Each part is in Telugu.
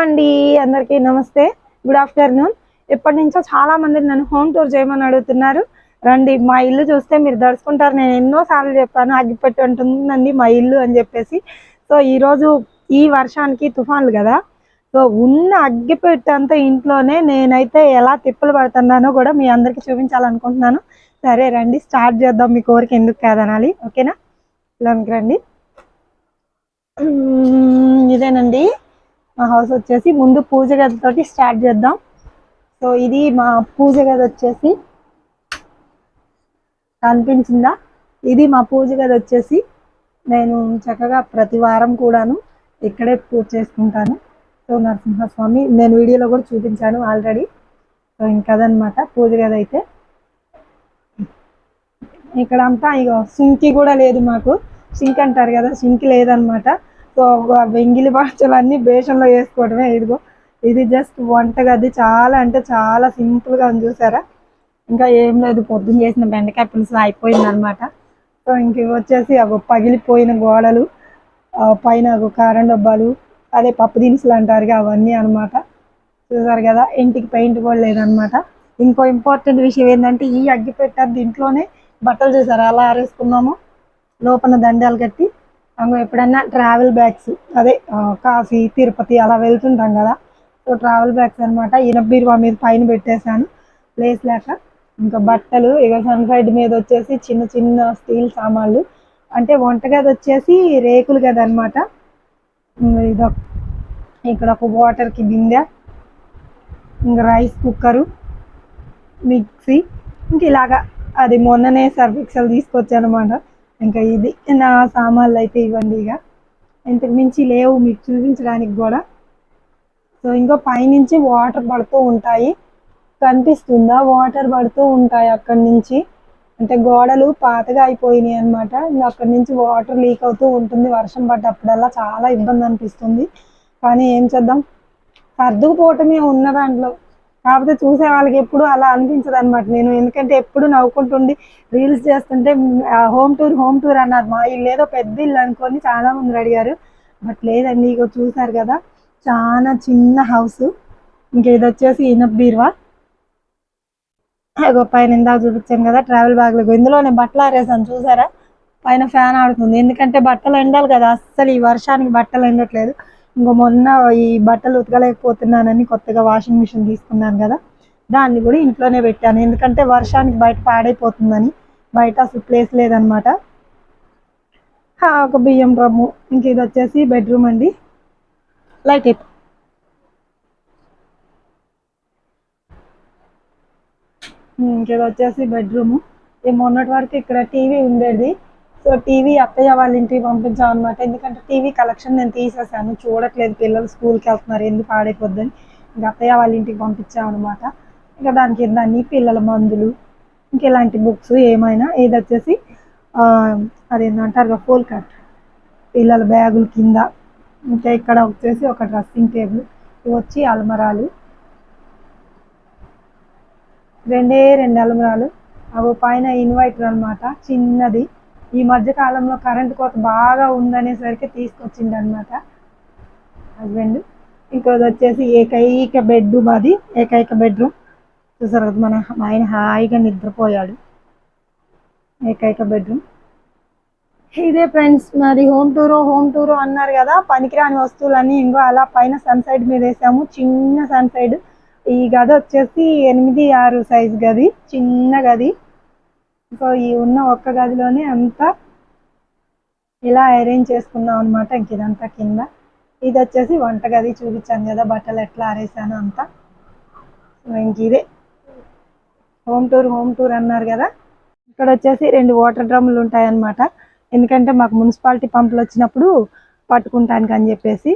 అండి అందరికీ నమస్తే. గుడ్ ఆఫ్టర్నూన్ ఎప్పటి నుంచో చాలా మంది నన్ను హోమ్ టూర్ చేయమని అడుగుతున్నారు. రండి మా ఇల్లు చూస్తే మీరు దడుచుకుంటారు. నేను ఎన్నో సార్లు చెప్పాను అగ్గిపెట్టి ఉంటుందండి మా ఇల్లు అని చెప్పేసి. సో ఈరోజు ఈ వర్షానికి తుఫాన్లు కదా. సో ఉన్న అగ్గిపెట్టి అంతా ఇంట్లోనే నేనైతే ఎలా తిప్పలు పడుతున్నానో కూడా మీ అందరికీ చూపించాలనుకుంటున్నాను. సరే రండి స్టార్ట్ చేద్దాం. మీ కోరిక ఎందుకు కాదనాలి. ఓకేనా? ఇలానికి రండి. ఇదేనండి. మా హౌస్ వచ్చేసి ముందు పూజ గదితోటి స్టార్ట్ చేద్దాం. సో ఇది మా పూజ గది వచ్చేసి కనిపించిందా? ఇది మా పూజ గది వచ్చేసి నేను చక్కగా ప్రతి వారం కూడాను ఇక్కడే పూజ చేసుకుంటాను. సో నరసింహస్వామి నేను వీడియోలో కూడా చూపించాను ఆల్రెడీ సో ఇంకదనమాట పూజ గది అయితే. ఇక్కడ అంతా ఇక సింకి కూడా లేదు మాకు. సింక్ అంటారు కదా సింక్ లేదనమాట సో ఆ వెంగిలి బాచలన్నీ బేషన్లో వేసుకోవడమే ఇదిగో. ఇది జస్ట్ వంట గది చాలా అంటే చాలా సింపుల్గా ఉంది చూసారా? ఇంకా ఏం లేదు పొద్దున్న చేసిన బెండకాయ పులుసు అయిపోయింది అనమాట సో ఇంక వచ్చేసి అవి పగిలిపోయిన గోడలు పైన కారం డబ్బాలు అదే పప్పు దినుసులు అంటారు అవన్నీ అన్నమాట. చూసారు కదా ఇంటికి పెయింట్ కూడా లేదనమాట ఇంకో ఇంపార్టెంట్ విషయం ఏంటంటే ఈ అగ్గి పెట్టారు దీంట్లోనే బట్టలు చూసారు? అలా ఆరేసుకున్నాము. లోపల దండాలు కట్టి ఎప్పుడన్నా ట్రావెల్ బ్యాగ్స్ అదే కాశీ తిరుపతి అలా వెళ్తుంటాం కదా. సో ట్రావెల్ బ్యాగ్స్ అనమాట ఇనబీరువా మీద పైన పెట్టేశాను. ప్లేస్ లేక ఇంకా బట్టలు ఇక సన్ సైడ్ మీద వచ్చేసి చిన్న చిన్న స్టీల్ సామాన్లు. అంటే వంటగది వచ్చేసి రేకులు గది అనమాట ఇదొక ఇక్కడ ఒక వాటర్కి బిందె ఇంకా రైస్ కుక్కరు మిక్సీ. ఇంక ఇలాగా అది మొన్ననే సర్ఫిక్సల్ తీసుకొచ్చానమాట ఇంకా ఇది నా సామాన్లు అయితే ఇవ్వండి ఇక. ఇంతకు మించి లేవు మీకు చూపించడానికి కూడా. సో ఇంకో పైనుంచి వాటర్ పడుతూ ఉంటాయి. కనిపిస్తుందా? వాటర్ పడుతూ ఉంటాయి అక్కడి నుంచి. అంటే గోడలు పాతగా అయిపోయినాయి అనమాట ఇంకా అక్కడి నుంచి వాటర్ లీక్ అవుతూ ఉంటుంది. వర్షం పడ్డప్పుడల్లా చాలా ఇబ్బంది అనిపిస్తుంది. కానీ ఏం చేద్దాం? సర్దుకుపోవటమే ఉన్న దాంట్లో. కాకపోతే చూసే వాళ్ళకి ఎప్పుడు అలా అనిపించదు అనమాట నేను ఎందుకంటే ఎప్పుడు నవ్వుకుంటుండి రీల్స్ చేస్తుంటే హోమ్ టూర్ హోమ్ టూర్ అన్నారు. మా ఇల్లు ఏదో పెద్ద ఇల్లు అనుకొని చాలా మంది అడిగారు. బట్ లేదండి ఇక చూసారు కదా చాలా చిన్న హౌస్. ఇంకా ఇది వచ్చేసి ఇనప్ బీర్వా. ఇగో పైన ఇందాక చూపించాను కదా ట్రావెల్ బ్యాగ్లు ఇందులోనే బట్టలు ఆరేసాను చూసారా? పైన ఫ్యాన్ ఆడుతుంది. ఎందుకంటే బట్టలు ఎండాలి కదా అస్సలు ఈ వర్షానికి బట్టలు ఎండట్లేదు. ఇంకో మొన్న ఈ బట్టలు ఉతకలేకపోతున్నానని కొత్తగా వాషింగ్ మిషన్ తీసుకున్నాను కదా దాన్ని కూడా ఇంట్లోనే పెట్టాను. ఎందుకంటే వర్షానికి బయట పాడైపోతుందని బయట అసలు ప్లేస్ లేదనమాట. ఒక బియ్యం డ్రమ్ము ఇంక ఇది వచ్చేసి బెడ్రూమ్ అండి. లైట్ ఇప్ ఇంకేది వచ్చేసి బెడ్రూమ్ ఈ మొన్నటి వరకు ఇక్కడ టీవీ ఉండేది. సో టీవీ అత్తయ్య వాళ్ళ ఇంటికి పంపించాం అనమాట ఎందుకంటే టీవీ కలెక్షన్ నేను తీసేసాను. చూడట్లేదు. పిల్లలు స్కూల్కి వెళ్తున్నారు. ఎందుకు ఆడైపోద్దని ఇంకా అత్తయ్య వాళ్ళ ఇంటికి పంపించాం అనమాట ఇంకా దానికి కింద పిల్లల మందులు ఇంకెలాంటి బుక్స్ ఏమైనా ఇది వచ్చేసి ఆ, అదేంటంటారు ఫోల్ కట్. పిల్లల బ్యాగుల కింద. ఇంకా ఇక్కడ వచ్చేసి ఒక డ్రెస్సింగ్ టేబుల్. ఇవి వచ్చి అల్మరాలు. రెండే రెండు అల్మరాలు. అవి పైన ఇన్వైటర్ అన్నమాట. చిన్నది. ఈ మధ్య కాలంలో కరెంట్ కోత బాగా ఉందనేసరికి తీసుకొచ్చింది అనమాట హస్బెండ్. ఇంకోది వచ్చేసి ఏకైక బెడ్ మాది ఏకైక బెడ్రూమ్. చూసారు కదా మన ఆయన హాయిగా నిద్రపోయాడు. ఏకైక బెడ్రూమ్. ఇదే ఫ్రెండ్స్ మరి హోమ్ టూరు హోమ్ టూరు అన్నారు కదా పనికిరాని వస్తువులన్నీ ఇంకో అలా పైన సన్ సైడ్ మీద వేసాము. చిన్న సన్ సైడ్. ఈ గది వచ్చేసి ఎనిమిది ఆరు సైజ్ గది చిన్న గది. సో ఈ ఉన్న ఒక్క గదిలోనే అంతా ఇలా అరేంజ్ చేసుకున్నాం అనమాట ఇంక ఇదంతా కింద. ఇది వచ్చేసి వంట గది చూపించాను కదా బట్టలు ఎట్లా ఆరేసాను అంతా. ఇంక ఇదే. హోమ్ టూర్ హోమ్ టూర్ అన్నారు కదా. ఇక్కడ వచ్చేసి రెండు వాటర్ డ్రమ్ములు ఉంటాయి అన్నమాట ఎందుకంటే మాకు మున్సిపాలిటీ పంపులు వచ్చినప్పుడు పట్టుకుంటానికి అని చెప్పేసి.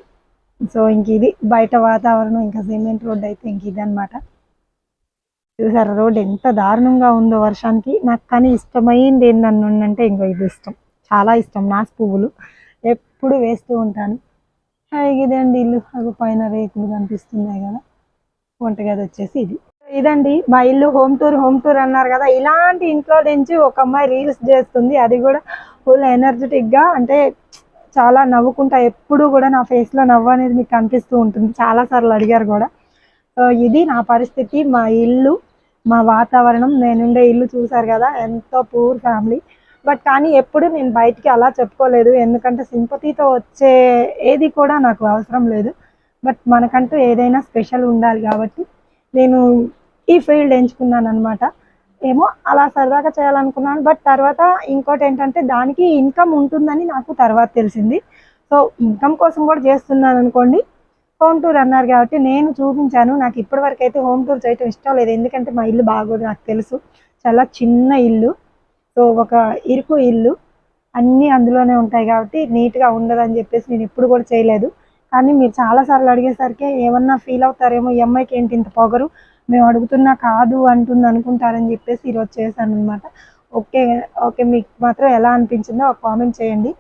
సో ఇంక ఇది బయట వాతావరణం ఇంకా సిమెంట్ రోడ్ అయితే ఇంక ఇది అనమాట చూసారా? రోడ్ ఎంత దారుణంగా ఉందో వర్షానికి. నాకు కానీ ఇష్టమైంది ఏంటన్ను అంటే ఇంకో ఇది ఇష్టం. చాలా ఇష్టం నా పువ్వులు. ఎప్పుడు వేస్తూ ఉంటాను. ఇదండి ఇల్లు. అగో పైన రేకులు కనిపిస్తున్నాయి కదా. వంటగది వచ్చేసి ఇది. ఇదండి మా ఇల్లు హోమ్ టూర్ హోమ్ టూర్ అన్నారు కదా. ఇలాంటి ఇంట్లో నుంచి ఒక అమ్మాయి రీల్స్ చేస్తుంది. అది కూడా ఫుల్ ఎనర్జెటిక్గా అంటే చాలా నవ్వుకుంటా. ఎప్పుడు కూడా నా ఫేస్లో నవ్వు అనేది మీకు కనిపిస్తూ ఉంటుంది. చాలాసార్లు అడిగారు కూడా. ఇది నా పరిస్థితి. మా ఇల్లు మా వాతావరణం నేనుండే ఇల్లు చూసారు కదా ఎంతో పూర్ ఫ్యామిలీ. బట్ కానీ ఎప్పుడు నేను బయటికి అలా చెప్పుకోలేదు. ఎందుకంటే సింపతితో వచ్చే ఏది కూడా నాకు అవసరం లేదు. బట్ మనకంటూ ఏదైనా స్పెషల్ ఉండాలి కాబట్టి నేను ఈ ఫీల్డ్ ఎంచుకున్నాను అనమాట ఏమో అలా సరదాగా చేయాలనుకున్నాను. బట్ తర్వాత ఇంకోటి ఏంటంటే దానికి ఇన్కమ్ ఉంటుందని నాకు తర్వాత తెలిసింది. సో ఇన్కమ్ కోసం కూడా చేస్తున్నాను అనుకోండి హోమ్ టూర్ అన్నారు కాబట్టి నేను చూపించాను. నాకు ఇప్పటివరకు అయితే హోమ్ టూర్ చేయటం ఇష్టం లేదు. ఎందుకంటే మా ఇల్లు బాగోదు నాకు తెలుసు. చాలా చిన్న ఇల్లు. సో ఒక ఇరుకు ఇల్లు. అన్నీ అందులోనే ఉంటాయి కాబట్టి నీట్గా ఉండదని చెప్పేసి నేను ఎప్పుడు కూడా చేయలేదు. కానీ మీరు చాలాసార్లు అడిగేసరికి ఏమన్నా ఫీల్ అవుతారేమో ఈ అమ్మాయికి ఏంటి ఇంత పొగరు? మేము అడుగుతున్నా కాదు అంటుంది అనుకుంటారని చెప్పేసి ఈరోజు చేశాను అనమాట ఓకే ఓకే మీకు మాత్రం ఎలా అనిపించిందో ఒక కామెంట్ చేయండి.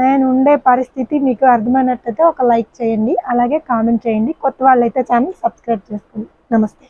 నేను ఉండే పరిస్థితి మీకు అర్థమైనట్లయితే ఒక లైక్ చేయండి అలాగే కామెంట్ చేయండి. కొత్త వాళ్ళైతే ఛానల్ సబ్స్క్రైబ్ చేసుకోండి. నమస్తే.